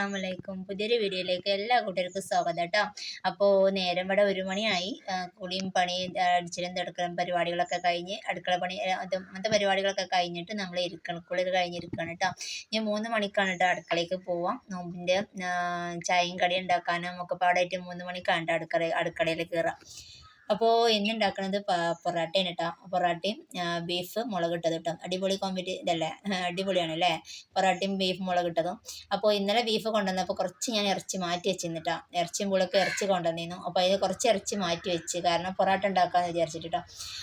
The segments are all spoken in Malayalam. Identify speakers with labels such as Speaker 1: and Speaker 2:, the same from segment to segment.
Speaker 1: അസ്സാം വലൈക്കും പുതിയൊരു വീഡിയോയിലേക്ക് എല്ലാ കൂട്ടർക്കും സ്വാഗതം കേട്ടോ അപ്പോൾ നേരം ഇവിടെ ഒരു മണിയായി. കൂടിയും ആ, അടിച്ചിലും തുടക്കലും പരിപാടികളൊക്കെ കഴിഞ്ഞ് അടുക്കള പണി അത് അങ്ങനത്തെ പരിപാടികളൊക്കെ കഴിഞ്ഞിട്ട് നമ്മൾ ഇരിക്കണം. കുളി കഴിഞ്ഞിരിക്കണം കേട്ടോ ഞാൻ മൂന്ന് മണിക്കാണ് കേട്ടോ അടുക്കളയ്ക്ക് പോവാം. നോമ്പിന്റെ ചായയും കടി ഉണ്ടാക്കാനും ഒക്കെ പാടായിട്ട് മൂന്ന് മണിക്കാണ് അടുക്കള അടുക്കളയിൽ കയറാം അപ്പോൾ ഇന്ന് ഉണ്ടാക്കുന്നത് പൊറാട്ടയാണ് കേട്ടോ പൊറാട്ടയും ബീഫ് മുളക് ഇട്ടത് കേട്ടോ അടിപൊളി കോമ്പറ്റി ഇതല്ലേ? അടിപൊളിയാണ് അല്ലേ പൊറാട്ടയും ബീഫ് മുളക് ഇട്ടതും അപ്പോൾ ഇന്നലെ ബീഫ് കൊണ്ടുവന്നപ്പോൾ കുറച്ച് ഞാൻ ഇറച്ചി മാറ്റി വെച്ചിരുന്നിട്ടാ. ഇറച്ചിയും പുളൊക്കെ ഇറച്ചി കൊണ്ടുവന്നിരുന്നു. അപ്പോൾ അതിൽ കുറച്ച് ഇറച്ചി മാറ്റി വെച്ച്. കാരണം പൊറാട്ട ഉണ്ടാക്കാമെന്ന് കേട്ടോ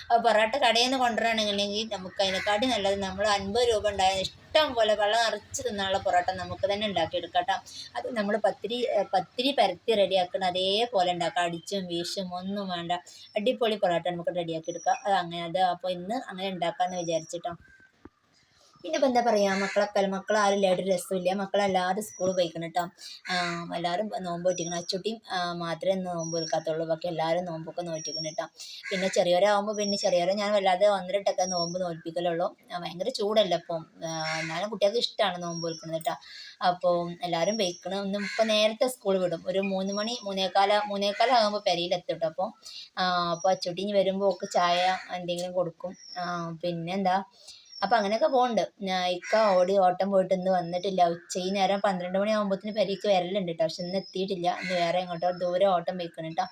Speaker 1: അപ്പോൾ പൊറാട്ട കടയിൽ നിന്ന് കൊണ്ടുവരാണെങ്കിൽ നമുക്ക് അതിനെക്കാട്ടി നല്ലത് നമ്മൾ അൻപത് രൂപ ഉണ്ടായത് ഇഷ്ടം പോലെ വെള്ളം നിറച്ച് തിന്നാനുള്ള പൊറോട്ട നമുക്ക് തന്നെ ഉണ്ടാക്കിയെടുക്കാം കേട്ടോ അത് നമ്മൾ പത്തിരി പത്തിരി പരത്തി റെഡിയാക്കണം അതേപോലെ ഉണ്ടാക്കാം. അടിച്ചും വീശും ഒന്നും വേണ്ട. അടിപൊളി പൊറോട്ട നമുക്ക് റെഡിയാക്കി എടുക്കാം അത് അങ്ങനെ അത് അപ്പോൾ ഇന്ന് അങ്ങനെ ഉണ്ടാക്കാമെന്ന് വിചാരിച്ചിട്ടോ പിന്നെ ഇപ്പം എന്താ പറയുക മക്കളൊക്കെ മക്കൾ ആരും ഇല്ലായിട്ട് രസമില്ല മക്കളെല്ലാവരും സ്കൂളിൽ പോയിക്കണം കേട്ടോ എല്ലാവരും നോമ്പ് ഒറ്റിക്കണം. അച്ചുട്ടിയും മാത്രമേ നോമ്പ് നിൽക്കാത്തുള്ളൂ ബാക്കി എല്ലാവരും നോമ്പൊക്കെ നോറ്റിക്കണം കേട്ടോ പിന്നെ ചെറിയവരാകുമ്പോൾ പിന്നെ ചെറിയവരെ ഞാൻ വല്ലാതെ ഒന്നരട്ടൊക്കെ നോമ്പ് നോൽപ്പിക്കലുള്ളൂ. ഭയങ്കര ചൂടല്ല ഇപ്പം. എന്നാലും കുട്ടികൾക്ക് ഇഷ്ടമാണ് നോമ്പ് നിൽക്കുന്നത് കേട്ടോ അപ്പോൾ എല്ലാവരും വെക്കണം. ഒന്നും ഇപ്പം നേരത്തെ സ്കൂൾ വിടും. ഒരു മൂന്ന് മണി മൂന്നേക്കാല മൂന്നേക്കാലാകുമ്പോൾ പെരയിലെത്തും കേട്ടോ അപ്പോൾ അപ്പോൾ അച്ചുട്ടി വരുമ്പോൾ ഒക്കെ ചായ എന്തെങ്കിലും കൊടുക്കും. പിന്നെന്താ അപ്പം അങ്ങനെയൊക്കെ പോകുന്നുണ്ട് ഇക്ക ഓടി ഓട്ടം പോയിട്ട് ഇന്ന് വന്നിട്ടില്ല. ഉച്ച നേരം പന്ത്രണ്ട് മണി ആകുമ്പോഴത്തേന് പെരയ്ക്ക് വരലുണ്ട് കേട്ടോ പക്ഷെ ഇന്ന് എത്തിയിട്ടില്ല. ഇന്ന് വേറെ എങ്ങോട്ടോ ദൂരെ ഓട്ടം വയ്ക്കണം കേട്ടോ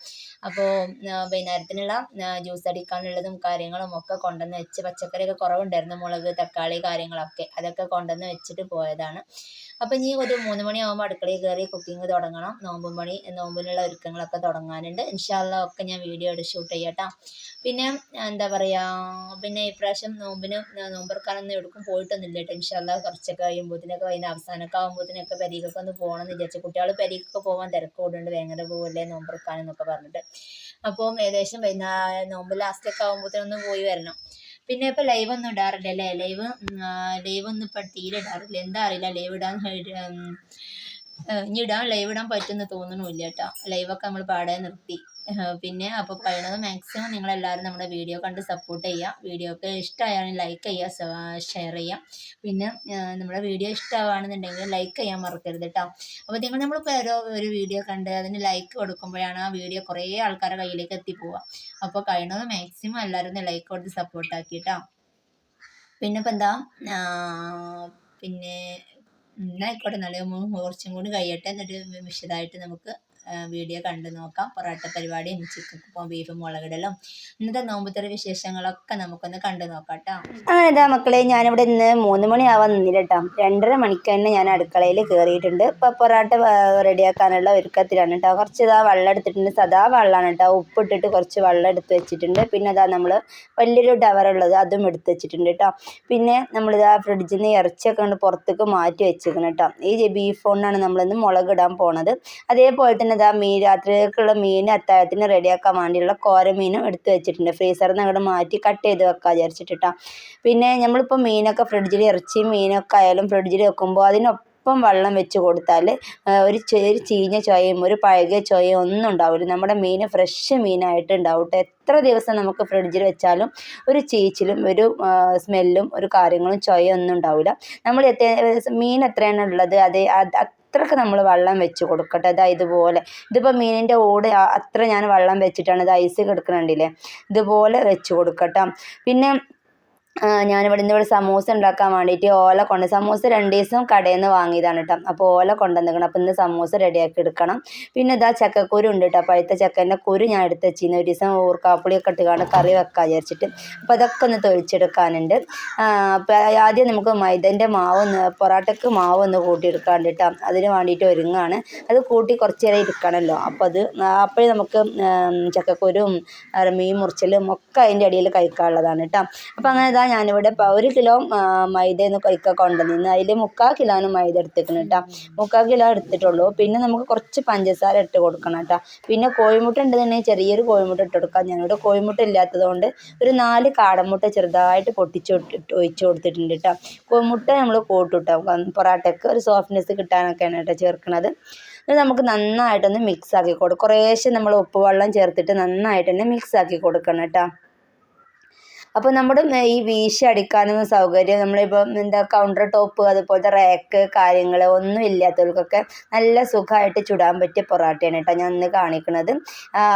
Speaker 1: അപ്പോൾ വൈകുന്നേരത്തിനുള്ള ജ്യൂസ് അടിക്കാനുള്ളതും കാര്യങ്ങളും ഒക്കെ കൊണ്ടുവന്ന് വെച്ച് പച്ചക്കറിയൊക്കെ കുറവുണ്ടായിരുന്നു. മുളക് തക്കാളി കാര്യങ്ങളൊക്കെ. അതൊക്കെ കൊണ്ടുവന്ന് വെച്ചിട്ട് പോയതാണ്. അപ്പം ഇനി ഒരു മൂന്ന് മണിയാകുമ്പോൾ അടുക്കളയിൽ കയറി കുക്കിംഗ് തുടങ്ങണം. നോമ്പും മണി നോമ്പിനുള്ള ഒരുക്കങ്ങളൊക്കെ തുടങ്ങാനുണ്ട്. ഇൻഷാല്ല ഒക്കെ ഞാൻ വീഡിയോ എടുത്ത് ഷൂട്ട് ചെയ്യട്ടോ. പിന്നെ എന്താ പറയുക പിന്നെ ഇപ്രാവശ്യം നോമ്പിന് എടുക്കും പോയിട്ടൊന്നും പോയിട്ടൊന്നുമില്ല കേട്ടോ ഇൻഷാല്ല കുറച്ചൊക്കെ കഴിയുമ്പോഴത്തേനൊക്കെ അതിന്റെ അവസാനമൊക്കെ ആകുമ്പോഴത്തേനൊക്കെ പെരീക്കൊക്കെ ഒന്ന് പോകണം എന്ന് വിചാരിച്ചു. കുട്ടികൾ പെരീക്കൊക്കെ പോകാൻ തിരക്ക് കൂടുന്നുണ്ട്. ഭയങ്കര പോകല്ലേ നോമ്പർക്കാനെന്നൊക്കെ പറഞ്ഞിട്ട്. അപ്പം ഏകദേശം വൈകുന്നേരം നോമ്പ് ലാസ്റ്റൊക്കെ ആകുമ്പോഴത്തേനൊന്ന് പോയി വരണം. പിന്നെ ഇപ്പം ലൈവ് ഒന്നും ഇടാറില്ല അല്ലേ ലൈവ് ലൈവ് ഒന്നും ഇപ്പം തീരെ ഇടാറില്ല. എന്താ അറിയില്ല ലൈവ് ഇടാൻ ഇനി ഇടാൻ ലൈവ് ഇടാൻ പറ്റുമെന്ന് തോന്നണമില്ല കേട്ടോ ലൈവൊക്കെ നമ്മൾ പാടെ നിർത്തി. പിന്നെ അപ്പോൾ പറയണത് മാക്സിമം നിങ്ങളെല്ലാവരും നമ്മുടെ വീഡിയോ കണ്ട് സപ്പോർട്ട് ചെയ്യുക വീഡിയോ ഒക്കെ ഇഷ്ടമായാലും ലൈക്ക് ചെയ്യുക ഷെയർ ചെയ്യുക പിന്നെ നമ്മുടെ വീഡിയോ ഇഷ്ടമാണെന്നുണ്ടെങ്കിൽ ലൈക്ക് ചെയ്യാൻ മറക്കരുത് കേട്ടോ അപ്പോൾ നിങ്ങൾ നമ്മൾ ഓരോ ഒരു വീഡിയോ കണ്ട് അതിന് ലൈക്ക് കൊടുക്കുമ്പോഴാണ് ആ വീഡിയോ കുറേ ആൾക്കാരുടെ കയ്യിലേക്ക് എത്തിപ്പോവുക അപ്പോൾ കഴിയണത് മാക്സിമം എല്ലാവരും ലൈക്ക് കൊടുത്ത് സപ്പോർട്ടാക്കി കേട്ടോ പിന്നെ ഇപ്പം എന്താ? പിന്നെ എന്നാ ആയിക്കോട്ടെ. നല്ല കുറച്ചും കൂടി കഴിയട്ടെ. എന്നിട്ട് വിശദമായിട്ട് നമുക്ക് വീഡിയോ കണ്ടു നോക്കാം. പൊറോട്ട പരിപാടിയും ചിക്കൻ ബീഫ് മുളകിടലും. ഇന്നത്തെ നോമ്പുത്തറ വിശേഷങ്ങളൊക്കെ നമുക്കൊന്ന് കണ്ടു നോക്കാം കേട്ടോ
Speaker 2: ഇതാ മക്കളെ ഞാനിവിടെ ഇന്ന് മൂന്ന് മണിയാവാൻ നിന്നില്ല കേട്ടോ രണ്ടര മണിക്ക് തന്നെ ഞാൻ അടുക്കളയിൽ കയറിയിട്ടുണ്ട് ഇപ്പോൾ പൊറാട്ട റെഡിയാക്കാനുള്ള ഒരുക്കത്തിലാണ് കേട്ടോ കുറച്ച് ഇതാ വെള്ളം എടുത്തിട്ടുണ്ട്. സദാ വെള്ളമാണ് കേട്ടോ ഉപ്പിട്ടിട്ട് കുറച്ച് വെള്ളം എടുത്ത് വെച്ചിട്ടുണ്ട്. പിന്നെ അതാ നമ്മൾ വലിയൊരു ടവറുള്ളത് അതും എടുത്ത് വെച്ചിട്ടുണ്ട് കേട്ടോ പിന്നെ നമ്മളിതാ ഫ്രിഡ്ജിൽ നിന്ന് ഇറച്ചിയൊക്കെ കൊണ്ട് പുറത്തേക്ക് മാറ്റി വെച്ചേക്കണം കേട്ടോ ഈ ബീഫ് കൊണ്ടാണ് നമ്മളിന്ന് മുളകിടാൻ പോണത്. അതേപോലെ തന്നെ ഇതാ മീൻ രാത്രിയിലേക്കുള്ള മീൻ അത്താഴത്തിന് റെഡിയാക്കാൻ വേണ്ടിയുള്ള കോരമീനും എടുത്ത് വെച്ചിട്ടുണ്ട്. ഫ്രീസറിൽ നിന്ന് അങ്ങോട്ട് മാറ്റി കട്ട് ചെയ്ത് വെക്കാൻ വിചാരിച്ചിട്ടാ. പിന്നെ നമ്മളിപ്പോൾ മീനൊക്കെ ഫ്രിഡ്ജിൽ ഇറച്ചി മീനൊക്കെ ആയാലും ഫ്രിഡ്ജിൽ വെക്കുമ്പോൾ അതിനൊപ്പം വെള്ളം വെച്ച് കൊടുത്താൽ ഒരു ചെറിയ ചീഞ്ഞ ചൊയയും ഒരു പഴകിയ ചൊയയും ഒന്നും ഉണ്ടാവില്ല നമ്മുടെ മീൻ ഫ്രഷ് മീനായിട്ട് ഉണ്ടാവും. എത്ര ദിവസം നമുക്ക് ഫ്രിഡ്ജിൽ വെച്ചാലും ഒരു ചീച്ചിലും ഒരു സ്മെല്ലും ഒരു കാര്യങ്ങളും ചൊയൊന്നും ഉണ്ടാവില്ല നമ്മൾ എത്ര മീൻ എത്രയാണുള്ളത് ഉള്ളത് അത് അത് അത്രയ്ക്ക് നമ്മൾ വെള്ളം വെച്ച് കൊടുക്കട്ടെ. ഇതാ ഇതുപോലെ. ഇതിപ്പോൾ മീനിന്റെ ഓട് അത്ര ഞാൻ വെള്ളം വെച്ചിട്ടാണ്. ഇത് ഐസ് കിടക്കണുണ്ടില്ലേ? ഇതുപോലെ വെച്ച് കൊടുക്കട്ടോ. പിന്നെ ഞാനിവിടെ നിന്ന് ഇവിടെ സമൂസ ഉണ്ടാക്കാൻ വേണ്ടിയിട്ട് ഓല കൊണ്ട് സമൂസ രണ്ട് ദിവസം കടയിൽ നിന്ന് വാങ്ങിയതാണ് കേട്ടോ. അപ്പോൾ ഓല കൊണ്ടുവന്നിരിക്കണം. അപ്പോൾ ഇന്ന് സമൂസ റെഡിയാക്കി എടുക്കണം. പിന്നെ ഇതാ ചക്കക്കുരു ഉണ്ട് കേട്ടോ. പഴുത്ത ചക്കന്റെ കുരു ഞാൻ എടുത്ത് വെച്ചിരുന്നു. ഒരു ദിവസം ഊർക്കാപ്പുളിയൊക്കെ ഇട്ടുകൊണ്ട് കറി വെക്കാൻ വിചാരിച്ചിട്ട്. അപ്പോൾ അതൊക്കെ ഒന്ന് തൊഴിച്ചെടുക്കാനുണ്ട് അപ്പോൾ ആദ്യം നമുക്ക് മൈദന്റെ മാവ് ഒന്ന് പൊറാട്ടയ്ക്ക് മാവ് ഒന്ന് കൂട്ടിയെടുക്കാണ്ട് കേട്ടോ. അതിന് വേണ്ടിയിട്ട് ഒരുങ്ങാണ്. അത് കൂട്ടി കുറച്ച് നേരം ഇരിക്കണമല്ലോ. അപ്പോൾ അത് അപ്പോഴേ നമുക്ക് ചക്കക്കുരും മീൻ മുറിച്ചലും ഒക്കെ അതിന്റെ അടിയിൽ കഴിക്കാനുള്ളതാണ് കേട്ടോ. അപ്പോൾ അങ്ങനെ ഇതാ ഞാനിവിടെ ഒരു കിലോ മൈദയെന്ന് കൈക്ക കൊണ്ടുവന്നിരുന്നു. അതിൽ മുക്കാൽ കിലോന് മൈദ എടുത്തിരിക്കണം കേട്ടോ. മുക്കാൽ കിലോ എടുത്തിട്ടുള്ളൂ. പിന്നെ നമുക്ക് കുറച്ച് പഞ്ചസാര ഇട്ട് കൊടുക്കണം കേട്ടോ. പിന്നെ കോഴിമുട്ട ഉണ്ടെന്നുണ്ടെങ്കിൽ ചെറിയൊരു കോഴിമുട്ട ഇട്ട് കൊടുക്കാം. ഞാനിവിടെ കോഴിമുട്ട ഇല്ലാത്തത് കൊണ്ട് ഒരു നാല് കാടമുട്ട ചെറുതായിട്ട് പൊട്ടിച്ച് ഒഴിച്ചു കൊടുത്തിട്ടുണ്ട് കേട്ടോ. കോഴിമുട്ട നമ്മൾ കൂട്ടും കേട്ടോ. പൊറാട്ടയ്ക്ക് ഒരു സോഫ്റ്റ്നെസ് കിട്ടാനൊക്കെയാണ് കേട്ടോ ചേർക്കുന്നത് ഇത് നമുക്ക് നന്നായിട്ടൊന്ന് മിക്സ് ആക്കി കൊടുക്കും കുറേശ്ശെ നമ്മൾ ഉപ്പ് വെള്ളം ചേർത്തിട്ട് നന്നായിട്ട് തന്നെ മിക്സ് ആക്കി കൊടുക്കണം കേട്ടോ. അപ്പോൾ നമ്മുടെ ഈ വീശി അടിക്കാനൊന്നും സൗകര്യം നമ്മളിപ്പോൾ എന്താ കൗണ്ടർ ടോപ്പ് അതുപോലത്തെ റാക്ക് കാര്യങ്ങൾ ഒന്നും ഇല്ലാത്തവർക്കൊക്കെ നല്ല സുഖമായിട്ട് ചുടാൻ പറ്റിയ പൊറാട്ടയാണ് കേട്ടോ ഞാൻ ഇന്ന് കാണിക്കുന്നത്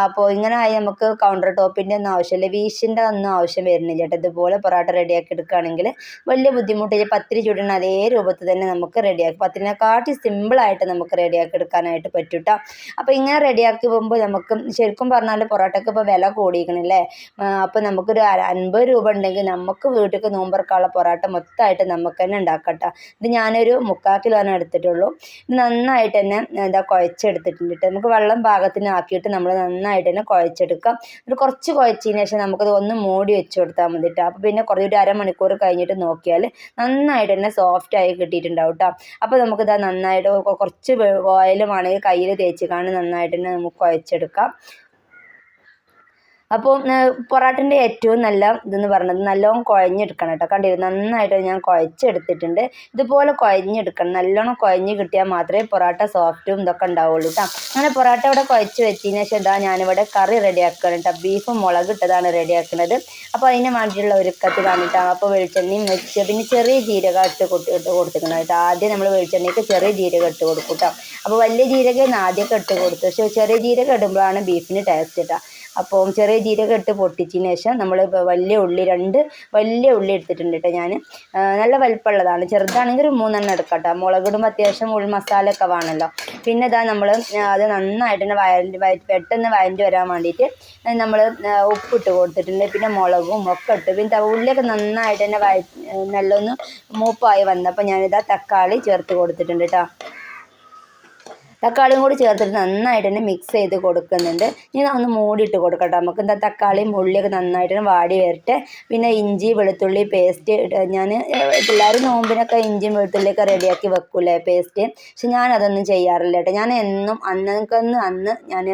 Speaker 2: അപ്പോൾ ഇങ്ങനെ ആയി നമുക്ക് കൗണ്ടർ ടോപ്പിന്റെ ഒന്നും ആവശ്യമില്ല. വീശിന്റെ ഒന്നും ആവശ്യം വരുന്നില്ല കേട്ടോ. ഇതുപോലെ പൊറാട്ട റെഡിയാക്കി എടുക്കുകയാണെങ്കിൽ വലിയ ബുദ്ധിമുട്ടില്ല പത്തിരി ചുടുന്ന അതേ രൂപത്തിൽ തന്നെ നമുക്ക് റെഡിയാക്കി പത്തിരിനെക്കാട്ടി സിമ്പിളായിട്ട് നമുക്ക് റെഡിയാക്കി എടുക്കാനായിട്ട് പറ്റും കേട്ടോ അപ്പോൾ ഇങ്ങനെ റെഡിയാക്കി പോകുമ്പോൾ നമുക്ക് ശരിക്കും പറഞ്ഞാൽ പൊറോട്ടയ്ക്ക് ഇപ്പോൾ വില കൂടിയിരിക്കണില്ലേ? അപ്പോൾ നമുക്കൊരു അൻപത് രൂപ ഉണ്ടെങ്കിൽ നമുക്ക് വീട്ടിലേക്ക് നോമ്പറക്കാനുള്ള പൊറാട്ട മൊത്തമായിട്ട് നമുക്ക് തന്നെ ഉണ്ടാക്കട്ടോ. ഇത് ഞാനൊരു മുക്കാൽ കിലോനെ എടുത്തിട്ടുള്ളൂ. ഇത് നന്നായിട്ട് തന്നെ എന്താ കുഴച്ചെടുത്തിട്ടുണ്ട്. ട്ടോ. നമുക്ക് വെള്ളം പാകത്തിന് ആക്കിയിട്ട് നമ്മൾ നന്നായിട്ട് തന്നെ കുഴച്ചെടുക്കാം. ഒരു കുറച്ച് കുഴച്ചതിന് ശേഷം നമുക്കത് ഒന്ന് മൂടി വെച്ച് കൊടുത്താൽ മതി കേട്ടോ അപ്പോൾ പിന്നെ കുറേ ഒരു അരമണിക്കൂർ കഴിഞ്ഞിട്ട് നോക്കിയാൽ നന്നായിട്ട് തന്നെ സോഫ്റ്റ് ആയി കിട്ടിയിട്ടുണ്ടാവും കേട്ടോ അപ്പോൾ നമുക്കിത് നന്നായിട്ട് കുറച്ച് ഓയിലും ആണെങ്കിൽ കയ്യിൽ തേച്ച് കാണി നന്നായിട്ട് തന്നെ നമുക്ക് കുഴച്ചെടുക്കാം. അപ്പോൾ പൊറാട്ടിന്റെ ഏറ്റവും നല്ല ഇതെന്ന് പറയുന്നത് നല്ലോണം കുഴഞ്ഞെടുക്കണം കേട്ടോ. കണ്ടിരുന്നു നന്നായിട്ട് ഞാൻ കുഴച്ചെടുത്തിട്ടുണ്ട്. ഇതുപോലെ കുഴഞ്ഞെടുക്കണം. നല്ലോണം കുഴഞ്ഞ് കിട്ടിയാൽ മാത്രമേ പൊറാട്ട സോഫ്റ്റും ഇതൊക്കെ ഉണ്ടാവുള്ളൂ കേട്ടോ. അങ്ങനെ പൊറാട്ട ഇവിടെ കുഴച്ച് വെച്ചതിന് ശേഷം ഇതാ ഞാനിവിടെ കറി റെഡിയാക്കണം കേട്ടോ. ബീഫും മുളക് ഇട്ടതാണ് റെഡിയാക്കുന്നത് അപ്പോൾ അതിന് വേണ്ടിയിട്ടുള്ള ഒരുക്കത്തിൽ കേട്ടോ അപ്പോൾ വെളിച്ചെണ്ണയും വെച്ച് പിന്നെ ചെറിയ ജീരകം ഇട്ട് ഇട്ട് കൊടുത്തിരിക്കണം കേട്ടോ. ആദ്യം നമ്മൾ വെളിച്ചെണ്ണയ്ക്ക് ചെറിയ ജീരകം ഇട്ട് കൊടുക്കും കേട്ടോ. അപ്പോൾ വലിയ ജീരകം ആദ്യമൊക്കെ ഇട്ട് കൊടുത്തു. പക്ഷേ ചെറിയ ജീരകം ഇടുമ്പോഴാണ് ബീഫിന് ടേസ്റ്റ് കേട്ടോ. അപ്പോൾ ചെറിയ ജീരകം ഇട്ട് പൊട്ടിച്ചതിന് ശേഷം നമ്മൾ വലിയ ഉള്ളി രണ്ട് വലിയ ഉള്ളി എടുത്തിട്ടുണ്ട് കേട്ടോ ഞാൻ നല്ല വലിപ്പമുള്ളതാണ്. ചെറുതാണെങ്കിൽ ഒരു മൂന്നെണ്ണം എടുക്കാം കേട്ടോ. മുളകിടുമ്പോൾ അത്യാവശ്യം ഉള്ളി മസാല ഒക്കെ വേണമല്ലോ. പിന്നെ ഇതാ നമ്മൾ അത് നന്നായിട്ട് തന്നെ വയലിന്റെ വയ പെട്ടെന്ന് വയലിന്റെ വരാൻ വേണ്ടിയിട്ട് നമ്മൾ ഉപ്പിട്ട് കൊടുത്തിട്ടുണ്ട്. പിന്നെ മുളകും ഒക്കെ ഇട്ട്. പിന്നെ ഉള്ളിയൊക്കെ നന്നായിട്ട് തന്നെ വയ നല്ലൊന്ന് മൂപ്പായി വന്നപ്പോൾ ഞാനിതാ തക്കാളി ചേർത്ത് കൊടുത്തിട്ടുണ്ട് കേട്ടോ. തക്കാളിയും കൂടി ചേർത്തിട്ട് നന്നായിട്ട് തന്നെ മിക്സ് ചെയ്ത് കൊടുക്കുന്നുണ്ട്. ഇനി ഒന്ന് മൂടിയിട്ട് കൊടുക്കട്ടെ. നമുക്ക് എന്താ തക്കാളിയും ഉള്ളിയൊക്കെ നന്നായിട്ട് തന്നെ വാടി വരട്ടെ. പിന്നെ ഇഞ്ചി വെളുത്തുള്ളി പേസ്റ്റ് ഞാൻ എല്ലാവരും നോമ്പിനൊക്കെ ഇഞ്ചിയും വെളുത്തുള്ളിയൊക്കെ റെഡിയാക്കി വെക്കൂലേ പേസ്റ്റ് പക്ഷെ ഞാൻ അതൊന്നും ചെയ്യാറില്ല കേട്ടോ. ഞാൻ എന്നും അന്നൊക്കെന്ന് അന്ന് ഞാൻ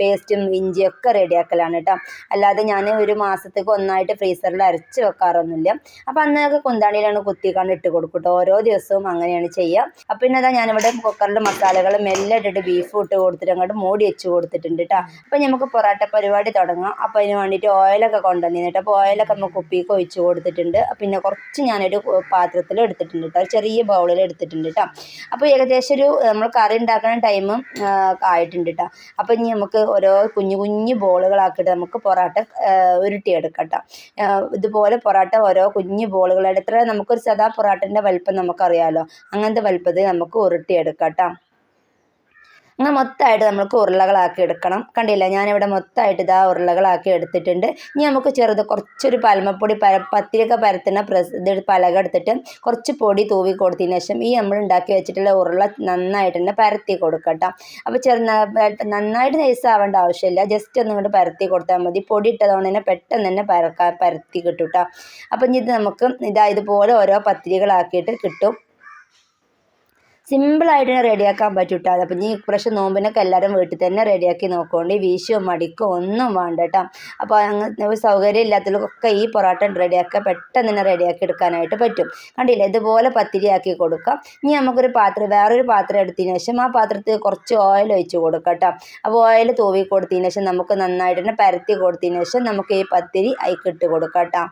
Speaker 2: പേസ്റ്റും ഇഞ്ചിയൊക്കെ റെഡിയാക്കലാണ് കേട്ടോ. അല്ലാതെ ഞാൻ ഒരു മാസത്തേക്ക് ഒന്നായിട്ട് ഫ്രീസറിൽ അരച്ച് വെക്കാറൊന്നുമില്ല. അപ്പോൾ അന്നൊക്കെ കുന്താണിയിലാണ് കുത്തിക്കാണ്ട് ഇട്ട് കൊടുക്കും കേട്ടോ. ഓരോ ദിവസവും അങ്ങനെയാണ് ചെയ്യുക അപ്പം പിന്നെ അതാ ഞാനിവിടെ കുക്കറിൽ മസാലകൾ മെല്ലെ ഇട്ടിട്ട് ബീഫ് ഇട്ട് കൊടുത്തിട്ട് അങ്ങോട്ട് മൂടി വെച്ച് കൊടുത്തിട്ടുണ്ട് കേട്ടോ അപ്പം നമുക്ക് പൊറോട്ട പരിപാടി തുടങ്ങാം. അപ്പം അതിന് വേണ്ടിയിട്ട് ഓയിലൊക്കെ കൊണ്ടുവന്നിട്ട് അപ്പോൾ ഓയിലൊക്കെ നമുക്ക് കുപ്പിക്ക് ഒഴിച്ച് കൊടുത്തിട്ടുണ്ട്. പിന്നെ കുറച്ച് ഞാനൊരു പാത്രത്തിൽ എടുത്തിട്ടുണ്ട് കേട്ടോ ചെറിയ ബൗളിൽ എടുത്തിട്ടുണ്ട് കേട്ടോ അപ്പോൾ ഏകദേശം ഒരു നമ്മൾ കറി ഉണ്ടാക്കുന്ന ടൈമും ആയിട്ടുണ്ട് കേട്ടോ അപ്പോൾ ഇനി നമുക്ക് ഓരോ കുഞ്ഞു കുഞ്ഞു ബോളുകളാക്കിയിട്ട് നമുക്ക് പൊറാട്ട ഉരുട്ടിയെടുക്കാം ഇതുപോലെ പൊറോട്ട ഓരോ കുഞ്ഞു ബോളുകളായിട്ട് എത്ര നമുക്കൊരു സദാ പൊറാട്ടന്റെ വലിപ്പം നമുക്കറിയാമല്ലോ അങ്ങനത്തെ വലിപ്പത്തിൽ നമുക്ക് ഉരുട്ടിയെടുക്കാം കേട്ടോ അങ്ങനെ മൊത്തമായിട്ട് നമുക്ക് ഉരുളകളാക്കി എടുക്കണം. കണ്ടില്ല? ഞാനിവിടെ മൊത്തമായിട്ട് ഇതാ ഉരുളകളാക്കി എടുത്തിട്ടുണ്ട്. ഇനി നമുക്ക് ചെറുത് കുറച്ചൊരു പലമപ്പൊടി പര പത്തിരിയൊക്കെ പരത്തുന്ന പ്രസ് ഇത് പലക എടുത്തിട്ട് കുറച്ച് പൊടി തൂവി കൊടുത്തതിന് ശേഷം ഈ നമ്മൾ ഉണ്ടാക്കി വെച്ചിട്ടുള്ള ഉരുള നന്നായിട്ട് തന്നെ പരത്തി കൊടുക്കട്ടോ. അപ്പോൾ ചെറു നന്നായിട്ട് നൈസ് ആവേണ്ട ആവശ്യമില്ല. ജസ്റ്റ് ഒന്ന് ഇങ്ങോട്ട് പരത്തി കൊടുത്താൽ മതി. പൊടി ഇട്ടതുകൊണ്ട് തന്നെ പെട്ടെന്ന് തന്നെ പരക്കാൻ പരത്തി കിട്ടും കേട്ടോ അപ്പം ഇത് നമുക്ക് ഇതാ ഇതുപോലെ ഓരോ പത്തിരികളാക്കിയിട്ട് കിട്ടും. സിമ്പിളായിട്ട് റെഡിയാക്കാൻ പറ്റും കേട്ടോ അപ്പം ഇനി ഇപ്രാവശ്യം നോമ്പിനൊക്കെ എല്ലാവരും വീട്ടിൽ തന്നെ റെഡിയാക്കി നോക്കുകൊണ്ട് വീശോ മടിക്കോ ഒന്നും വേണ്ട കേട്ടോ അപ്പോൾ അങ്ങനെ സൗകര്യം ഇല്ലാത്തവർക്കൊക്കെ ഈ പൊറോട്ട റെഡിയാക്കുക പെട്ടെന്ന് തന്നെ റെഡിയാക്കി എടുക്കാനായിട്ട് പറ്റും. കണ്ടില്ലേ? ഇതുപോലെ പത്തിരിയാക്കി കൊടുക്കാം. ഇനി നമുക്കൊരു പാത്രം വേറൊരു പാത്രം എടുത്തതിന് ശേഷം ആ പാത്രത്തിൽ കുറച്ച് ഓയിൽ ഒഴിച്ച് കൊടുക്കാം കേട്ടോ അപ്പോൾ ഓയിൽ തൂവി കൊടുത്തതിന് ശേഷം നമുക്ക് നന്നായിട്ട് തന്നെ പരത്തി കൊടുത്തതിന് ശേഷം നമുക്ക് ഈ പത്തിരി അയക്കിട്ട് കൊടുക്കാം കേട്ടോ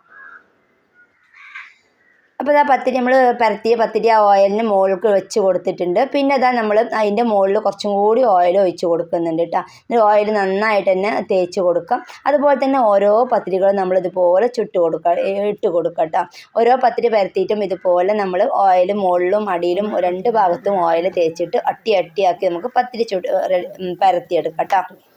Speaker 2: അപ്പോൾ ഇതാ പത്തിരി നമ്മൾ പരത്തിയ പത്തിരി ആ ഓയിലിന് മുകളിൽ വെച്ച് കൊടുത്തിട്ടുണ്ട്. പിന്നെ ഇതാ നമ്മൾ അതിന്റെ മുകളിൽ കുറച്ചും കൂടി ഓയിൽ ഒഴിച്ച് കൊടുക്കുന്നുണ്ട് കേട്ടോ എന്നിട്ട് ഓയിൽ നന്നായിട്ട് തന്നെ തേച്ച് കൊടുക്കാം. അതുപോലെ തന്നെ ഓരോ പത്തിരികളും നമ്മൾ ഇതുപോലെ ചുട്ട് കൊടുക്കുക ഇട്ട് കൊടുക്കുക കേട്ടോ ഓരോ പത്തിരി പരത്തിയിട്ടും ഇതുപോലെ നമ്മൾ ഓയിൽ മുകളിലും അടിയിലും രണ്ട് ഭാഗത്തും ഓയിൽ തേച്ചിട്ട് അട്ടി അട്ടിയാക്കി നമുക്ക് പത്തിരി ചുട്ട് പരത്തിയെടുക്കാം കേട്ടോ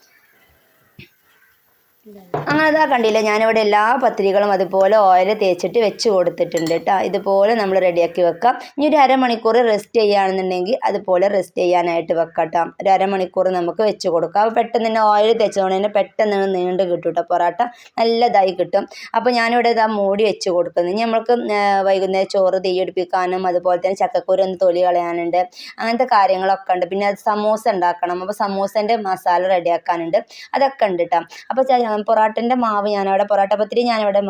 Speaker 2: അങ്ങനെ അതാ കണ്ടില്ല ഞാനിവിടെ എല്ലാ പത്തിരികളും അതുപോലെ ഓയിൽ തേച്ചിട്ട് വെച്ച് കൊടുത്തിട്ടുണ്ട് കേട്ടോ ഇതുപോലെ നമ്മൾ റെഡിയാക്കി വെക്കാം. ഇനി ഒരു അരമണിക്കൂർ റെസ്റ്റ് ചെയ്യുകയാണെന്നുണ്ടെങ്കിൽ അതുപോലെ റെസ്റ്റ് ചെയ്യാനായിട്ട് വെക്കാം ഒരു അരമണിക്കൂർ നമുക്ക് വെച്ച് കൊടുക്കാം. അപ്പോൾ പെട്ടെന്ന് തന്നെ ഓയിൽ തേച്ചതുകൊണ്ട് തന്നെ പെട്ടെന്ന് നീണ്ട് കിട്ടും കേട്ടോ പൊറോട്ട. നല്ലതായി കിട്ടും. അപ്പോൾ ഞാനിവിടെ ഇതാ മൂടി വെച്ച് കൊടുക്കുന്നു. ഇനി നമ്മൾക്ക് വൈകുന്നേരം ചോറ് തീയടിപ്പിക്കാനും അതുപോലെ തന്നെ ചക്കക്കൂര ഒന്ന് തൊലി കളയാനുണ്ട്. അങ്ങനത്തെ കാര്യങ്ങളൊക്കെ ഉണ്ട്. പിന്നെ അത് സമൂസ ഉണ്ടാക്കണം. അപ്പോൾ സമൂസേന്റെ മസാല റെഡിയാക്കാനുണ്ട് അതൊക്കെ ഉണ്ട് കേട്ടോ അപ്പോൾ പൊറാട്ടന്റെ മാവ് ഞാനവിടെ പൊറാട്ട പത്തിരി ഞാനവിടെ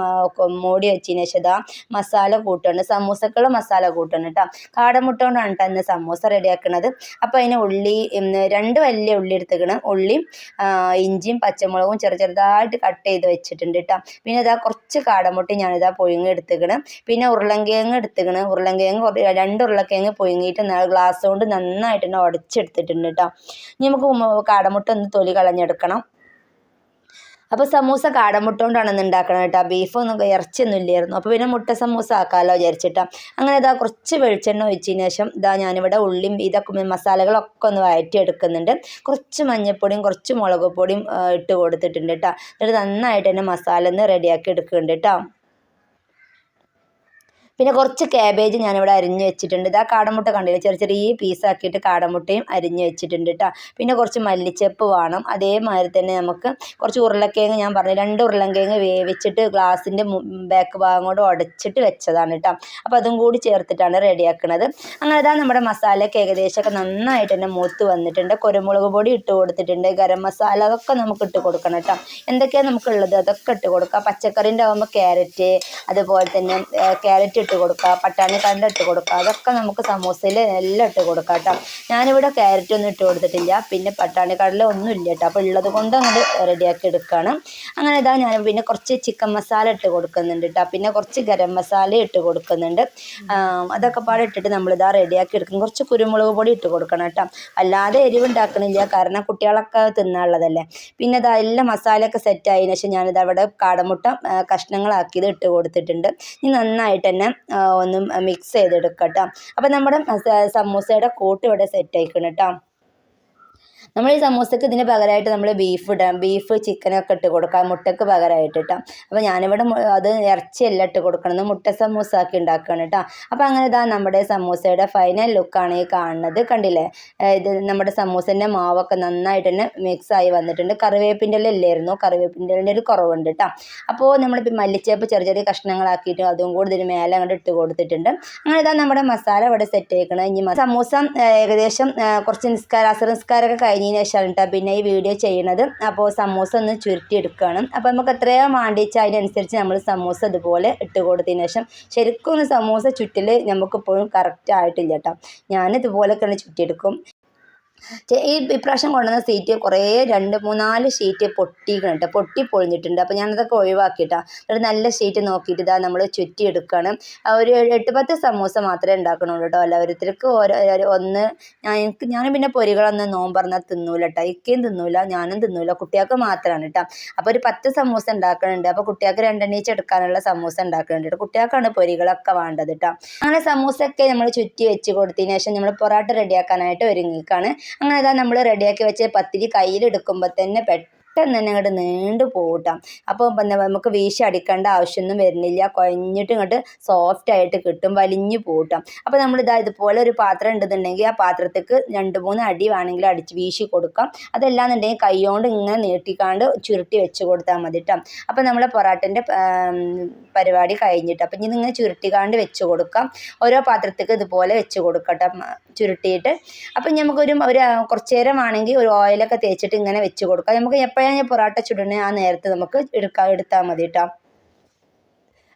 Speaker 2: മൂടി വെച്ചതിന് ശേഷം ഇതാ മസാല കൂട്ടുണ്ട് സമൂസക്കുള്ള മസാല കൂട്ടുണ്ട് കേട്ടോ കാടമുട്ട കൊണ്ടാണ് കേട്ടോ ഇന്ന് സമൂസ റെഡിയാക്കുന്നത് അപ്പോൾ അതിന് ഉള്ളി രണ്ട് വലിയ ഉള്ളി എടുത്തേക്കണം. ഉള്ളി ഇഞ്ചിയും പച്ചമുളകും ചെറു ചെറുതായിട്ട് കട്ട് ചെയ്ത് വെച്ചിട്ടുണ്ട് കേട്ടോ പിന്നെ ഇതാ കുറച്ച് കാടമുട്ടി ഞാനിതാ പുഴുങ്ങി എടുത്തേക്കണം. പിന്നെ ഉരുളങ്കിഴങ്ങ് എടുത്തേക്കണം. ഉരുളങ്കിഴങ്ങ് രണ്ട് ഉരുളക്കിഴങ്ങ് പുഴുങ്ങിയിട്ട് ഗ്ലാസ് കൊണ്ട് നന്നായിട്ട് തന്നെ ഉടച്ചെടുത്തിട്ടുണ്ട് കേട്ടോ ഇനി നമുക്ക് കാടമുട്ട ഒന്ന് തൊലി കളഞ്ഞെടുക്കണം. അപ്പോൾ സമൂസ കാടമുട്ട കൊണ്ടാണ് ഉണ്ടാക്കണം കേട്ടോ. ബീഫൊന്നും ഇറച്ചിയൊന്നും ഇല്ലായിരുന്നു അപ്പോൾ പിന്നെ മുട്ട സമൂസ ആക്കാമല്ലോ വിചാരിച്ചിട്ടാ. അങ്ങനെ ഇതാ കുറച്ച് വെളിച്ചെണ്ണ ഒഴിച്ചതിന് ശേഷം ഇതാ ഞാനിവിടെ ഉള്ളിയും ഇതൊക്കെ മസാലകളൊക്കെ ഒന്ന് വഴറ്റി എടുക്കുന്നുണ്ട് കുറച്ച് മഞ്ഞൾപ്പൊടിയും കുറച്ച് മുളക് പൊടിയും ഇട്ട് കൊടുത്തിട്ടുണ്ട് കേട്ടോ. എന്നിട്ട് നന്നായിട്ട് തന്നെ മസാല ഒന്ന് റെഡിയാക്കി എടുക്കുന്നുണ്ട് കേട്ടോ. പിന്നെ കുറച്ച് കാബേജ് ഞാനിവിടെ അരിഞ്ഞ് വെച്ചിട്ടുണ്ട്. ഇതാ കാടമുട്ട കണ്ടില്ല? ചെറിയ ചെറിയ പീസാക്കിയിട്ട് കാടമുട്ടയും അരിഞ്ഞ് വെച്ചിട്ടുണ്ട് കേട്ടോ പിന്നെ കുറച്ച് മല്ലിച്ചപ്പ് വേണം. അതേമാതിരി തന്നെ നമുക്ക് കുറച്ച് ഉരുളക്കിഴങ്ങ് ഞാൻ പറഞ്ഞു രണ്ട് ഉരുളക്കിഴങ്ങ് വേവിച്ചിട്ട് ഗ്ലാസിന്റെ ബാക്ക് ഭാഗം കൊണ്ട് ഉടച്ചിട്ട് വെച്ചതാണ് കേട്ടോ അപ്പോൾ അതും കൂടി ചേർത്തിട്ടാണ് റെഡിയാക്കുന്നത് അങ്ങനെ ഇതാ നമ്മുടെ മസാലയൊക്കെ ഏകദേശമൊക്കെ നന്നായിട്ട് തന്നെ മൂത്ത് വന്നിട്ടുണ്ട്. കുരുമുളക് പൊടി ഇട്ട് കൊടുത്തിട്ടുണ്ട്. ഗരം മസാല അതൊക്കെ നമുക്ക് ഇട്ട് കൊടുക്കണം കേട്ടോ എന്തൊക്കെയാണ് നമുക്കുള്ളത്? അതൊക്കെ ഇട്ട് കൊടുക്കുക പച്ചക്കറിന്റെ ആകുമ്പോൾ ക്യാരറ്റ് അതുപോലെ തന്നെ ക്യാരറ്റ് ഇട്ട് കൊടുക്കുക പട്ടാണി കണ്ട ഇട്ട് കൊടുക്കുക അതൊക്കെ നമുക്ക് സമൂസയിൽ എല്ലാം ഇട്ട് കൊടുക്കാം കേട്ടോ ഞാനിവിടെ ക്യാരറ്റ് ഒന്നും ഇട്ട് കൊടുത്തിട്ടില്ല പിന്നെ പട്ടാണി കടല ഒന്നും ഇല്ല കേട്ടോ അപ്പോൾ ഉള്ളത് കൊണ്ട് അങ്ങോട്ട് റെഡിയാക്കി എടുക്കുകയാണ് അങ്ങനെ ഇതാ ഞാൻ പിന്നെ കുറച്ച് ചിക്കൻ മസാല ഇട്ട് കൊടുക്കുന്നുണ്ട് കേട്ടോ പിന്നെ കുറച്ച് ഗരം മസാല ഇട്ട് കൊടുക്കുന്നുണ്ട്. അതൊക്കെ പാടെ ഇട്ടിട്ട് നമ്മളിതാ റെഡിയാക്കി എടുക്കും. കുറച്ച് കുരുമുളക് പൊടി ഇട്ട് കൊടുക്കണം കേട്ടോ അല്ലാതെ എരിവുണ്ടാക്കണില്ല കാരണം കുട്ടികളൊക്കെ തിന്നാനുള്ളതല്ലേ. പിന്നെ ഇതാ എല്ലാ മസാലയൊക്കെ സെറ്റ് ആയതിനു ശേഷം ഞാനിത് അവിടെ കാടമുട്ട കഷ്ണങ്ങളാക്കിയത് ഇട്ട് കൊടുത്തിട്ടുണ്ട്. ഇനി നന്നായിട്ട് തന്നെ ഒന്ന് മിക്സ് ചെയ്തെടുക്കാം കേട്ടോ അപ്പോൾ നമ്മുടെ മസ- സമൂസയുടെ കൂട്ട് ഇവിടെ സെറ്റ് ആയിക്കണം കേട്ടോ നമ്മൾ ഈ സമൂസക്ക് ഇതിന് പകരമായിട്ട് നമ്മൾ ബീഫ് ഇടാം. ബീഫ് ചിക്കനൊക്കെ ഇട്ട് കൊടുക്കാം. മുട്ടയ്ക്ക് പകരമായിട്ട് ഇട്ടാം അപ്പോൾ ഞാനിവിടെ അത് ഇറച്ചിയല്ല ഇട്ട് കൊടുക്കണം മുട്ട സമൂസ ആക്കി ഉണ്ടാക്കുകയാണ് കേട്ടോ അപ്പോൾ അങ്ങനെ ഇതാ നമ്മുടെ സമൂസയുടെ ഫൈനൽ ലുക്കാണ് ഈ കാണുന്നത്. കണ്ടില്ലേ? ഇത് നമ്മുടെ സമൂസന്റെ മാവൊക്കെ നന്നായിട്ട് തന്നെ മിക്സ് ആയി വന്നിട്ടുണ്ട്. കറിവേപ്പിന്റെ ഇല ഇല്ലായിരുന്നു. കറിവേപ്പിന്റെ ഒരു കുറവുണ്ട് കേട്ടോ അപ്പോൾ നമ്മളിപ്പോൾ മല്ലിച്ചേപ്പ് ചെറിയ ചെറിയ കഷ്ണങ്ങളാക്കിയിട്ട് അതും കൂടി ഇതിന് മേലെ അങ്ങോട്ട് ഇട്ട് കൊടുത്തിട്ടുണ്ട്. അങ്ങനെ ഇതാ നമ്മുടെ മസാല ഇവിടെ സെറ്റ് ആയിക്കണം. ഇനി സമൂസ ഏകദേശം കുറച്ച് നിസ്കാര അസർ നിസ്കാരമൊക്കെ കഴിഞ്ഞതിന് ശേഷമാണ് പിന്നെ ഈ വീഡിയോ ചെയ്യണത്. അപ്പോൾ സമൂസ ഒന്ന് ചുരുട്ടി എടുക്കുകയാണ് അപ്പോൾ നമുക്ക് എത്രയോ വേണ്ടിച്ച അതിനനുസരിച്ച് നമ്മൾ സമൂസ ഇതുപോലെ ഇട്ട് കൊടുത്തതിന് ശേഷം ശരിക്കും സമൂസ ചുറ്റൽ നമുക്കിപ്പോഴും കറക്റ്റ് ആയിട്ടില്ല കേട്ടോ ഞാനിതുപോലെയൊക്കെയാണ് ചുറ്റിയെടുക്കും. ഈ ഇപ്രാവശ്യം കൊണ്ടുവന്ന സീറ്റ് കുറേ രണ്ട് മൂന്നാൽ ഷീറ്റ് പൊട്ടിക്കണം കേട്ടോ പൊട്ടി പൊളിഞ്ഞിട്ടുണ്ട് അപ്പോൾ ഞാനതൊക്കെ ഒഴിവാക്കിയിട്ടാണ് എന്നിട്ട് നല്ല ഷീറ്റ് നോക്കിയിട്ട് ഇതാ നമ്മൾ ചുറ്റി എടുക്കുകയാണ് ആ ഒരു എട്ട് പത്ത് സമൂസ മാത്രമേ ഉണ്ടാക്കണുള്ളൂ കേട്ടോ എല്ലാവരുത്തർക്ക് ഓരോ ഒന്ന് ഞാൻ എനിക്ക് ഞാനും പിന്നെ പൊരികളൊന്നും നോമ്പറന്നാൽ തിന്നൂല കേട്ടോ ഇക്കയും തിന്നൂല ഞാനും തിന്നൂല. കുട്ടികൾക്ക് മാത്രമാണ് കേട്ടോ അപ്പോൾ ഒരു പത്ത് സമൂസ ഉണ്ടാക്കണുണ്ട്. അപ്പോൾ കുട്ടികൾക്ക് രണ്ടെണ്ണീച്ച് എടുക്കാനുള്ള സമൂസ ഉണ്ടാക്കുന്നുണ്ട് കേട്ടോ കുട്ടികൾക്കാണ് പൊരികളൊക്കെ വേണ്ടത് കേട്ടോ അങ്ങനെ സമൂസയൊക്കെ നമ്മൾ ചുറ്റി വെച്ച് കൊടുത്തതിന് ശേഷം നമ്മൾ പൊറാട്ട റെഡിയാക്കാനായിട്ട് ഒരുങ്ങിക്കാണ്. അങ്ങനെ ഇതാ നമ്മൾ റെഡിയാക്കി വെച്ച പത്തിരി കയ്യിലെടുക്കുമ്പോൾ തന്നെ പെട്ടെന്ന് തന്നെ അങ്ങോട്ട് നീണ്ടു പോകട്ടാം അപ്പോൾ പിന്നെ നമുക്ക് വീശി അടിക്കേണ്ട ആവശ്യമൊന്നും വരുന്നില്ല. കുഴഞ്ഞിട്ട് ഇങ്ങോട്ട് സോഫ്റ്റ് ആയിട്ട് കിട്ടും വലിഞ്ഞു പോകട്ടാം അപ്പോൾ നമ്മൾ ഇതാ ഇതുപോലെ ഒരു പാത്രം ഉണ്ടെന്നുണ്ടെങ്കിൽ ആ പാത്രത്തേക്ക് രണ്ട് മൂന്ന് അടി വേണമെങ്കിൽ അടിച്ച് വീശി കൊടുക്കാം. അതല്ലാന്നുണ്ടെങ്കിൽ കൈകൊണ്ട് ഇങ്ങനെ നീട്ടിക്കാണ്ട് ചുരുട്ടി വെച്ച് കൊടുത്താൽ മതി കേട്ടോ അപ്പോൾ നമ്മളെ പൊറാട്ടന്റെ പരിപാടി കഴിഞ്ഞിട്ട് അപ്പം ഇനി ഇങ്ങനെ ചുരുട്ടിക്കാണ്ട് വെച്ച് കൊടുക്കാം. ഓരോ പാത്രത്തേക്ക് ഇതുപോലെ വെച്ച് കൊടുക്കട്ടെ ചുരുട്ടിയിട്ട്. അപ്പം നമുക്കൊരു ഒരു കുറച്ച് നേരം ആണെങ്കിൽ ഒരു ഓയിലൊക്കെ തേച്ചിട്ട് ഇങ്ങനെ വെച്ച് കൊടുക്കാം. നമുക്ക് എപ്പോഴാണ് പൊറോട്ട ചുടണേ ആ നേരത്ത് നമുക്ക് എടുക്കാം എടുത്താൽ മതി കേട്ടോ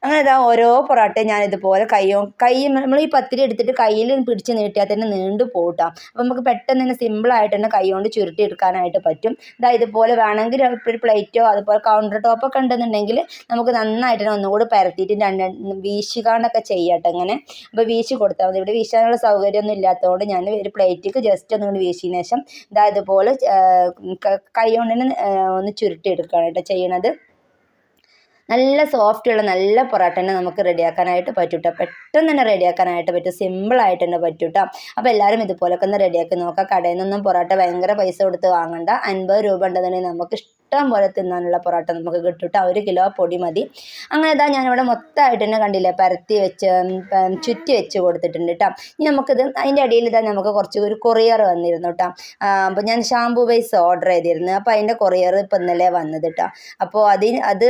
Speaker 2: അങ്ങനെ ഇതാ ഓരോ പൊറാട്ടയും ഞാൻ ഇതുപോലെ കയ്യോ കൈ നമ്മൾ ഈ പത്തിരി എടുത്തിട്ട് കയ്യിൽ പിടിച്ച് നീട്ടിയാൽ തന്നെ നീണ്ടു പോട്ടാം അപ്പം നമുക്ക് പെട്ടെന്ന് തന്നെ സിമ്പിളായിട്ട് തന്നെ കൈ കൊണ്ട് ചുരുട്ടി എടുക്കാനായിട്ട് പറ്റും. ഇതാ ഇതുപോലെ വേണമെങ്കിൽ ഒരു പ്ലേറ്റോ അതുപോലെ കൗണ്ടർ ടോപ്പൊക്കെ ഉണ്ടെന്നുണ്ടെങ്കിൽ നമുക്ക് നന്നായിട്ട് തന്നെ ഒന്നുകൂടി പരത്തിയിട്ട് രണ്ട് വീശുകാണ്ടൊക്കെ ചെയ്യട്ടെ ഇങ്ങനെ. അപ്പോൾ വീശി കൊടുത്താൽ മതി. ഇവിടെ വീശാനുള്ള സൗകര്യമൊന്നും ഇല്ലാത്തതുകൊണ്ട് ഞാൻ ഒരു പ്ലേറ്റിക്ക് ജസ്റ്റ് ഒന്നുകൂടി വീശിയതിന് ശേഷം ഇതാ ഇതുപോലെ കൈ കൊണ്ട് തന്നെ ഒന്ന് ചുരുട്ടി എടുക്കുകയാണ് കേട്ടോ ചെയ്യണത്. നല്ല സോഫ്റ്റുള്ള നല്ല പൊറോട്ട തന്നെ നമുക്ക് റെഡിയാക്കാനായിട്ട് കേട്ടോ പെട്ടെന്ന് തന്നെ റെഡിയാക്കാനായിട്ട് പറ്റും. സിമ്പിളായിട്ട് തന്നെ പറ്റും കേട്ടോ അപ്പോൾ എല്ലാവരും ഇതുപോലൊക്കെ ഒന്ന് റെഡിയാക്കി നോക്കാം. കടയിൽ നിന്നൊന്നും പൊറോട്ട ഭയങ്കര പൈസ കൊടുത്ത് വാങ്ങണ്ട. അൻപത് രൂപ ഉണ്ടെന്നുണ്ടെങ്കിൽ നമുക്ക് ഇഷ്ടം പോലെ തിന്നാനുള്ള പൊറോട്ട നമുക്ക് കിട്ടും കേട്ടോ ഒരു കിലോ പൊടി മതി. അങ്ങനെ ഇതാ ഞാനിവിടെ മൊത്തമായിട്ട് തന്നെ കണ്ടില്ലേ പരത്തി വെച്ച് ചുറ്റി വെച്ച് കൊടുത്തിട്ടുണ്ട് കേട്ടോ ഇനി നമുക്കിത് അതിന്റെ ഇടയിൽ ഇതാ നമുക്ക് കുറച്ച് ഒരു കൊറിയർ വന്നിരുന്നു കേട്ടോ അപ്പോൾ ഞാൻ ഷാമ്പു ബേസ് ഓർഡർ ചെയ്തിരുന്നു. അപ്പോൾ അതിന്റെ കൊറിയർ ഇപ്പം ഇന്നലെ വന്നത് കേട്ടോ അപ്പോൾ അതിന് അത്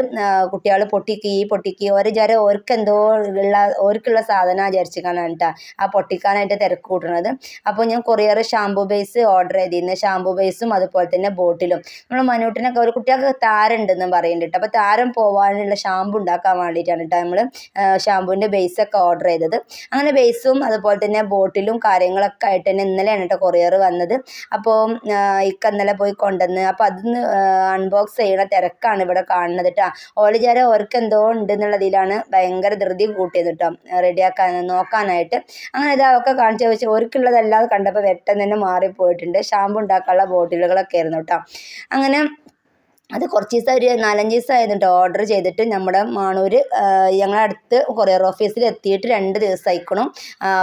Speaker 2: കുട്ടികൾ പൊട്ടിക്കി പൊട്ടിക്കി ഒരു ജര ഓർക്ക് എന്തോ ഉള്ള ഓർക്കുള്ള സാധനം വിചാരിച്ചിട്ടാണ് കേട്ടോ ആ പൊട്ടിക്കാനായിട്ട് തിരക്ക് കൂട്ടുന്നത് അപ്പോൾ ഞാൻ കൊറിയർ ഷാമ്പു ബേസ് ഓർഡർ ചെയ്തിരുന്നു. ഷാമ്പു ബേസും അതുപോലെ തന്നെ ബോട്ടിലും. നമ്മൾ മനൂട്ടിനൊക്കെ ഒരു കുട്ടികൾക്ക് താരം ഉണ്ടെന്ന് പറയുന്നുണ്ട് കേട്ടോ. അപ്പോൾ താരം പോവാനുള്ള ഷാമ്പു ഉണ്ടാക്കാൻ വേണ്ടിയിട്ടാണ് കേട്ടോ നമ്മൾ ഷാമ്പുവിന്റെ ബേസൊക്കെ ഓർഡർ ചെയ്തത്. അങ്ങനെ ബേസും അതുപോലെ തന്നെ ബോട്ടിലും കാര്യങ്ങളൊക്കെ ആയിട്ട് തന്നെ ഇന്നലെയാണ് കേട്ടോ കൊറിയർ വന്നത്. അപ്പോൾ ഇക്ക ഇന്നലെ പോയി കൊണ്ടുവന്ന് അപ്പോൾ അതിന്ന് അൺബോക്സ് ചെയ്യണ തിരക്കാണ് ഇവിടെ കാണുന്നത് കേട്ടോ. ഓളിചാര ഓർക്ക് എന്തോ ഉണ്ട് എന്നുള്ളതിലാണ് ഭയങ്കര ധൃതി കൂട്ടിയത് കേട്ടോ റെഡിയാക്കാൻ നോക്കാനായിട്ട്. അങ്ങനെ ഇത് ഒക്കെ കാണിച്ചു ചോദിച്ചാൽ ഓർക്കുള്ളതല്ലാതെ കണ്ടപ്പോൾ പെട്ടെന്ന് തന്നെ മാറിപ്പോയിട്ടുണ്ട്. ഷാമ്പു ഉണ്ടാക്കാനുള്ള ബോട്ടിലുകളൊക്കെ ആയിരുന്നു കേട്ടോ. അങ്ങനെ അത് കുറച്ച് ദിവസം ഒരു നാലഞ്ച് ദിവസം ആയിരുന്നു കേട്ടോ ഓർഡർ ചെയ്തിട്ട് നമ്മുടെ മാണൂർ ഞങ്ങളുടെ അടുത്ത് കൊറിയർ ഓഫീസിൽ എത്തിയിട്ട് രണ്ട് ദിവസം അയക്കണം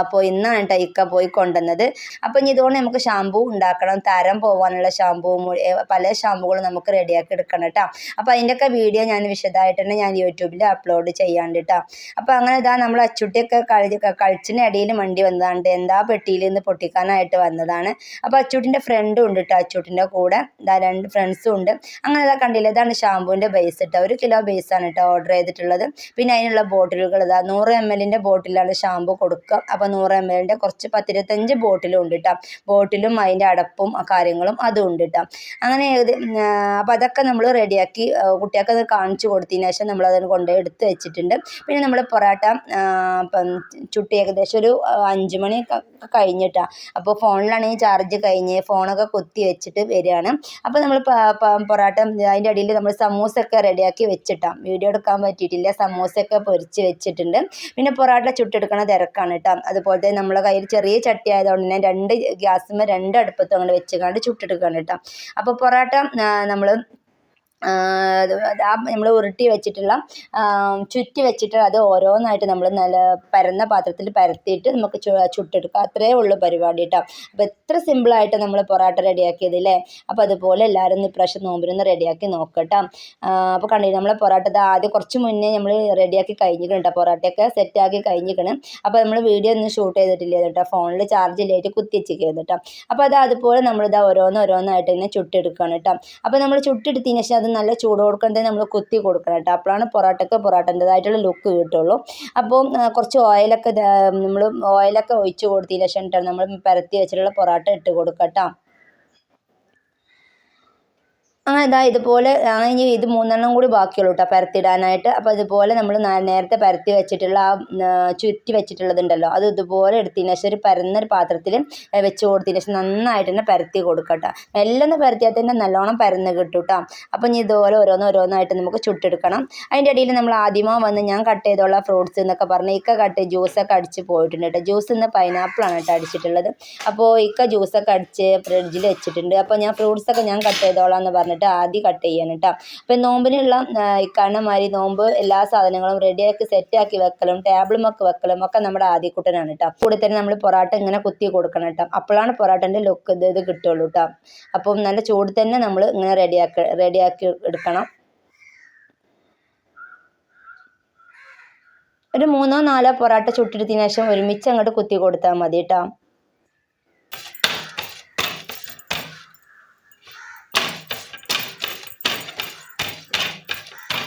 Speaker 2: അപ്പോൾ ഇന്നാണ് ടൈക്ക പോയി കൊണ്ടുവന്നത്. അപ്പോൾ ഇനി ഇതുകൊണ്ട് നമുക്ക് ഷാമ്പൂ ഉണ്ടാക്കണം. തരം പോകാനുള്ള ഷാമ്പൂ പല ഷാമ്പൂകളും നമുക്ക് റെഡിയാക്കി എടുക്കണം കേട്ടോ അപ്പോൾ അതിന്റെയൊക്കെ വീഡിയോ ഞാൻ വിശദമായിട്ട് തന്നെ ഞാൻ യൂട്യൂബിൽ അപ്ലോഡ് ചെയ്യാണ്ട് കേട്ടോ അപ്പോൾ അങ്ങനെ ഇതാ നമ്മൾ അച്ചുട്ടിയൊക്കെ കളി കളിച്ചിന് ഇടയിൽ വണ്ടി വന്നതാണ് എന്താ പെട്ടിയിൽ നിന്ന് പൊട്ടിക്കാനായിട്ട് വന്നതാണ്. അപ്പോൾ അച്ചൂട്ടിന്റെ ഫ്രണ്ടും ഉണ്ട് കേട്ടോ അച്ചൂട്ടിന്റെ കൂടെ. ഇതാ രണ്ട് ഫ്രണ്ട്സും ഉണ്ട്. അങ്ങനെ കണ്ടില്ല? ഇതാണ് ഷാമ്പൂവിന്റെ ബേസ് കേട്ടോ ഒരു കിലോ ബേസാണ് കേട്ടോ ഓർഡർ ചെയ്തിട്ടുള്ളത്. പിന്നെ അതിനുള്ള ബോട്ടിലുകൾ ഇതാ നൂറ് എം എല്ലിന്റെ ബോട്ടിലാണ് ഷാമ്പു കൊടുക്കുക. അപ്പോൾ നൂറ് എം എല്ലിന്റെ കുറച്ച് പത്തിരുപത്തഞ്ച് ബോട്ടിലും ഉണ്ട് കേട്ടോ ബോട്ടിലും അതിന്റെ അടപ്പും കാര്യങ്ങളും അതും ഉണ്ട് കേട്ടോ അങ്ങനെ അപ്പോൾ അതൊക്കെ നമ്മൾ റെഡിയാക്കി കുട്ടികൾക്ക് അത് കാണിച്ചു കൊടുത്തതിന് ശേഷം നമ്മൾ അതിന് കൊണ്ടുപോയി എടുത്ത് വെച്ചിട്ടുണ്ട്. പിന്നെ നമ്മൾ പൊറാട്ട ചുട്ടി ഏകദേശം ഒരു അഞ്ച് മണി കഴിഞ്ഞിട്ടാണ് അപ്പോൾ ഫോണിലാണെങ്കിൽ ചാർജ് കഴിഞ്ഞ് ഫോണൊക്കെ കുത്തി വെച്ചിട്ട് വരികയാണ്. അപ്പോൾ നമ്മൾ പൊറാട്ട അതിന്റെ അടിയിൽ നമ്മൾ സമൂസയൊക്കെ റെഡിയാക്കി വെച്ചിട്ടാം. വീഡിയോ എടുക്കാൻ പറ്റിയിട്ടില്ല. സമൂസയൊക്കെ പൊരിച്ച് വെച്ചിട്ടുണ്ട്. പിന്നെ പൊറാട്ട ചുട്ടെടുക്കണ തിരക്കാണ് കേട്ടോ അതുപോലെ തന്നെ നമ്മളെ കയ്യിൽ ചെറിയ ചട്ടി ആയതുകൊണ്ട് തന്നെ രണ്ട് ഗ്യാസുമ്മ രണ്ട് അടുപ്പത്തും അങ്ങോട്ട് വെച്ചുകൊണ്ട് ചുട്ടെടുക്കുകയാണ് കേട്ടോ അപ്പോൾ പൊറാട്ട നമ്മൾ നമ്മൾ ഉരുട്ടി വെച്ചിട്ടുള്ള ചുറ്റി വെച്ചിട്ട് അത് ഓരോന്നായിട്ട് നമ്മൾ നല്ല പരന്ന പാത്രത്തിൽ പരത്തിയിട്ട് നമുക്ക് ചുട്ടെടുക്കുക അത്രയേ ഉള്ളൂ പരിപാടി കേട്ടോ അപ്പോൾ എത്ര സിമ്പിളായിട്ട് നമ്മൾ പൊറാട്ട റെഡിയാക്കിയത് അല്ലേ അപ്പോൾ അതുപോലെ എല്ലാവരും ഒന്ന് ഇപ്രാവശ്യം നോമ്പിനൊന്ന് റെഡിയാക്കി നോക്കട്ടോ. അപ്പോൾ കണ്ടില്ല നമ്മളെ പൊറാട്ട ആദ്യം കുറച്ച് മുന്നേ നമ്മൾ റെഡിയാക്കി കഴിഞ്ഞിരിക്കണം കേട്ടോ പൊറാട്ടയൊക്കെ സെറ്റാക്കി കഴിഞ്ഞിരിക്കണം അപ്പോൾ നമ്മൾ വീഡിയോ ഒന്നും ഷൂട്ട് ചെയ്തിട്ടില്ല കേട്ടോ ഫോണിൽ ചാർജ് ഇല്ലായിട്ട് കുത്തി വെച്ചിരിക്കുന്നത് കേട്ടോ അപ്പോൾ അത് അതുപോലെ നമ്മളിത് ഓരോന്ന് ഓരോന്നായിട്ട് തന്നെ ചുട്ടെടുക്കുകയാണ് കേട്ടോ അപ്പോൾ നമ്മൾ ചുട്ടെടുത്തതിന് ശേഷം അത് നല്ല ചൂട് കൊടുക്കുന്നത് നമ്മൾ കുത്തി കൊടുക്കണം കേട്ടോ. അപ്പോഴാണ് പൊറോട്ടയ്ക്ക് പൊറോട്ടന്റെതായിട്ടുള്ള ലുക്ക് കിട്ടുള്ളൂ. അപ്പോൾ കുറച്ച് ഓയിലൊക്കെ നമ്മൾ ഓയിലൊക്കെ ഒഴിച്ച് കൊടുത്തതിന് ശേഷം നമ്മൾ പരത്തി വെച്ചിട്ടുള്ള പൊറോട്ട ഇട്ട് കൊടുക്കാം കേട്ടോ അങ്ങനെ ഇതാ ഇതുപോലെ ഇനി ഇത് മൂന്നെണ്ണം കൂടി ബാക്കിയുള്ളൂ കേട്ടോ പരത്തിടാനായിട്ട് അപ്പോൾ ഇതുപോലെ നമ്മൾ നേരത്തെ പരത്തി വെച്ചിട്ടുള്ള ആ ചുറ്റി വെച്ചിട്ടുള്ളതുണ്ടല്ലോ അത് ഇതുപോലെ എടുത്തതിന് ശേഷം ഒരു പരന്നൊരു പാത്രത്തിൽ വെച്ച് കൊടുത്തതിന് ശേഷം നന്നായിട്ട് തന്നെ പരത്തി കൊടുക്കട്ടോ എല്ലാം പരത്തിയാൽ തന്നെ നല്ലോണം പരന്ന് കിട്ടും കേട്ടോ അപ്പോൾ ഇനി ഇതുപോലെ ഓരോന്ന് ഓരോന്നായിട്ട് നമുക്ക് ചുട്ടെടുക്കണം. അതിന്റെ ഇടയിൽ നമ്മൾ ആദ്യമോ വന്ന് ഞാൻ കട്ട് ചെയ്തോളാം ഫ്രൂട്ട്സ് എന്നൊക്കെ പറഞ്ഞ് ഇക്ക കട്ട് ജ്യൂസൊക്കെ അടിച്ച് പോയിട്ടുണ്ട് കേട്ടോ ജ്യൂസ് ഇന്ന് പൈനാപ്പിളാണ് കേട്ടോ അടിച്ചിട്ടുള്ളത്. അപ്പോൾ ഇക്ക ജ്യൂസൊക്കെ അടിച്ച് ഫ്രിഡ്ജിൽ വെച്ചിട്ടുണ്ട്. അപ്പോൾ ഞാൻ ഫ്രൂട്ട്സൊക്കെ ഞാൻ കട്ട് ചെയ്തോളാം എന്ന് പറഞ്ഞിട്ട് ആദ്യം കട്ട് ചെയ്യണം കേട്ടോ അപ്പം നോമ്പിനുള്ള കണ്ണമാരി നോമ്പ് എല്ലാ സാധനങ്ങളും റെഡിയാക്കി സെറ്റാക്കി വെക്കലും ടേബിളുമൊക്കെ വെക്കലും ഒക്കെ നമ്മുടെ ആദ്യക്കുട്ടനാണ് കേട്ടോ കൂടെ തന്നെ നമ്മൾ പൊറാട്ട ഇങ്ങനെ കുത്തി കൊടുക്കണം കേട്ടോ അപ്പോഴാണ് പൊറാട്ടന്റെ ലുക്ക് ഇത് ഇത് കിട്ടുള്ളൂ കേട്ടോ അപ്പം നല്ല ചൂട് തന്നെ നമ്മൾ ഇങ്ങനെ റെഡിയാക്കി റെഡിയാക്കി എടുക്കണം. ഒരു മൂന്നോ നാലോ പൊറാട്ട ചുട്ടെടുത്തതിന് ശേഷം ഒരുമിച്ച് അങ്ങോട്ട് കുത്തി കൊടുത്താൽ മതി കേട്ടോ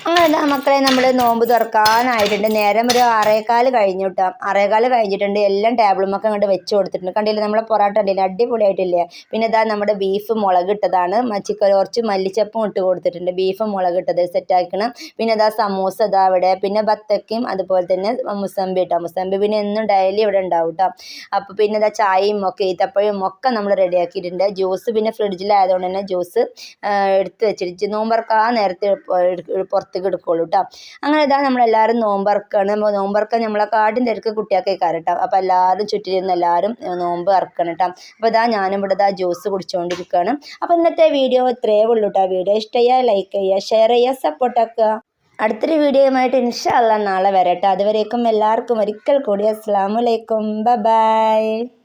Speaker 2: അങ്ങനെ മക്കളെ നമ്മൾ നോമ്പ് തുറക്കാനായിട്ടുണ്ട്. നേരം ഒരു ആറേക്കാൽ കഴിഞ്ഞു കേട്ടോ ആറേക്കാൽ കഴിഞ്ഞിട്ടുണ്ട്. എല്ലാം ടേബിളുമൊക്കെ അങ്ങോട്ട് വെച്ച് കൊടുത്തിട്ടുണ്ട്. കണ്ടില്ലേ നമ്മളെ പൊറോട്ട ഉണ്ടല്ലേ അടിപൊളിയായിട്ടില്ലേ? പിന്നെ ഇതാ നമ്മുടെ ബീഫ് മുളക് ഇട്ടതാണ് ചിക്കൻ കുറച്ച് മല്ലിച്ചപ്പും ഇട്ട് കൊടുത്തിട്ടുണ്ട്. ബീഫ് മുളക് ഇട്ടത് സെറ്റാക്കണം പിന്നെ ഇതാ സമൂസ ഇതാ അവിടെ. പിന്നെ ബത്തക്കയും അതുപോലെ തന്നെ മുസമ്പി ഇട്ടാം. മുസമ്പി പിന്നെ എന്നും ഡെയിലി ഇവിടെ ഉണ്ടാവും കേട്ടോ അപ്പോൾ പിന്നെ ഇതാ ചായയും ഒക്കെ ഈത്തപ്പഴവും ഒക്കെ നമ്മൾ റെഡിയാക്കിയിട്ടുണ്ട്. ജ്യൂസ് പിന്നെ ഫ്രിഡ്ജിലായതുകൊണ്ട് തന്നെ ജ്യൂസ് എടുത്ത് വെച്ചിട്ട് നോമ്പറക്കാൻ നേരത്തെ പുറത്തേക്ക് എടുക്കുള്ളൂ. കേട്ടോ അങ്ങനെ ഇതാ നമ്മളെല്ലാവരും നോമ്പറക്കാണ്. നോമ്പറക്കാൻ നമ്മളെ കാടിന്റെ തിരക്ക് കുട്ടിയൊക്കെ കേട്ടോ അപ്പോൾ എല്ലാവരും ചുറ്റിരുന്ന് എല്ലാവരും നോമ്പ് ഇറക്കണം കേട്ടോ അപ്പോൾ ഇതാ ഞാനും ഇവിടെ ഇതാ ജ്യൂസ് കുടിച്ചുകൊണ്ടിരിക്കുകയാണ് അപ്പോൾ ഇന്നത്തെ വീഡിയോ ഇത്രയേ ഉള്ളൂ കേട്ടോ വീഡിയോ ഇഷ്ടമായ ലൈക്ക് ചെയ്യുക ഷെയർ ചെയ്യുക സപ്പോർട്ടാക്കുക അടുത്തൊരു വീഡിയോയുമായിട്ട് ഇൻഷാല്ല നാളെ വരട്ടെ അതുവരേക്കും എല്ലാവർക്കും ഒരിക്കൽ കൂടി അസ്സാമലൈക്കും ബ ബൈ